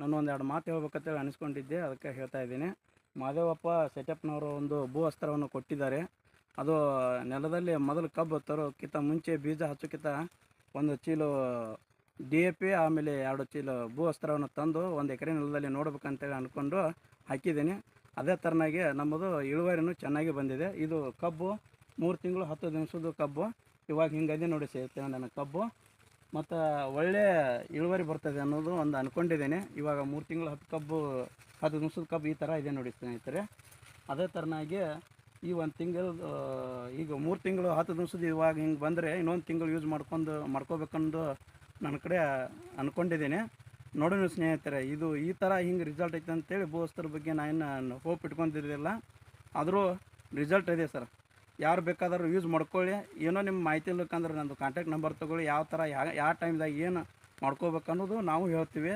ನಾನು ಒಂದೆರಡು ಮಾತು ಹೇಳ್ಬೇಕಂತೇಳಿ ಅನಿಸ್ಕೊಂಡಿದ್ದೆ, ಅದಕ್ಕೆ ಹೇಳ್ತಾ ಇದ್ದೀನಿ. ಮಾದೇವಪ್ಪ ಸೆಟಪ್ನವರು ಒಂದು ಭೂ ಅಸ್ತ್ರವನ್ನು ಕೊಟ್ಟಿದ್ದಾರೆ. ಅದು ನೆಲದಲ್ಲಿ ಮೊದಲು ಕಬ್ಬು ತರೋಕ್ಕಿಂತ ಮುಂಚೆ ಬೀಜ ಹಚ್ಚೋಕ್ಕಿಂತ ಒಂದು ಚೀಲು ಡಿ ಎ ಪಿ, ಆಮೇಲೆ ಎರಡು ಚೀಲ ಭೂ ಅಸ್ತ್ರವನ್ನು ತಂದು ಒಂದು ಎಕರೆ ನೆಲದಲ್ಲಿ ನೋಡ್ಬೇಕಂತೇಳಿ ಅಂದ್ಕೊಂಡು ಹಾಕಿದ್ದೀನಿ. ಅದೇ ಥರನಾಗಿ ನಮ್ಮದು ಇಳುವರಿನೂ ಚೆನ್ನಾಗಿ ಬಂದಿದೆ. ಇದು ಕಬ್ಬು ಮೂರು ತಿಂಗಳು ಹತ್ತು ದಿವಸದ ಕಬ್ಬು. ಇವಾಗ ಹಿಂಗದೆ ನೋಡಿ ಸೇರ್ತೇವೆ ನನ್ನ ಕಬ್ಬು. ಮತ್ತು ಒಳ್ಳೆಯ ಇಳುವರಿ ಬರ್ತದೆ ಅನ್ನೋದು ಒಂದು ಅಂದ್ಕೊಂಡಿದ್ದೇನೆ ಇವಾಗ ಮೂರು ತಿಂಗಳು ಹತ್ತು ಕಬ್ಬು, ಹತ್ತು ನಿಮಿಷದ ಕಬ್ಬು ಈ ಥರ ಇದೆ ನೋಡಿ ಸ್ನೇಹಿತರೆ. ಅದೇ ಥರನಾಗಿ ಈ ಒಂದು ತಿಂಗಳು ಈಗ ಮೂರು ತಿಂಗಳು ಹತ್ತು ದಿವಸದ ಇವಾಗ ಹಿಂಗೆ ಬಂದರೆ ಇನ್ನೊಂದು ತಿಂಗಳು ಯೂಸ್ ಮಾಡ್ಕೊಂಡು, ಮಾಡ್ಕೋಬೇಕಂದು ನನ್ನ ಕಡೆ ಅಂದ್ಕೊಂಡಿದ್ದೀನಿ ನೋಡೋಣ ಸ್ನೇಹಿತರೆ, ಇದು ಈ ಥರ ಹಿಂಗೆ ರಿಸಲ್ಟ್ ಐತೆ ಅಂತೇಳಿ ಬೋಸ್ತರ ಬಗ್ಗೆ ನಾನು ಹೋಪ್ ಇಟ್ಕೊಂಡಿರಲಿಲ್ಲ. ಆದರೂ ರಿಸಲ್ಟ್ ಇದೆ ಸರ್. ಯಾರು ಬೇಕಾದರೂ ಯೂಸ್ ಮಾಡ್ಕೊಳ್ಳಿ. ಏನೋ ನಿಮ್ಮ ಮಾಹಿತಿ ಇಲ್ಲಕಂದ್ರೆ ನಂದು ಕಾಂಟ್ಯಾಕ್ಟ್ ನಂಬರ್ ತೊಗೊಳ್ಳಿ. ಯಾವ ಥರ ಯಾವ ಯಾವ ಟೈಮ್ದಾಗ ಏನು ಮಾಡ್ಕೋಬೇಕು ಅನ್ನೋದು ನಾವು ಹೇಳ್ತೀವಿ.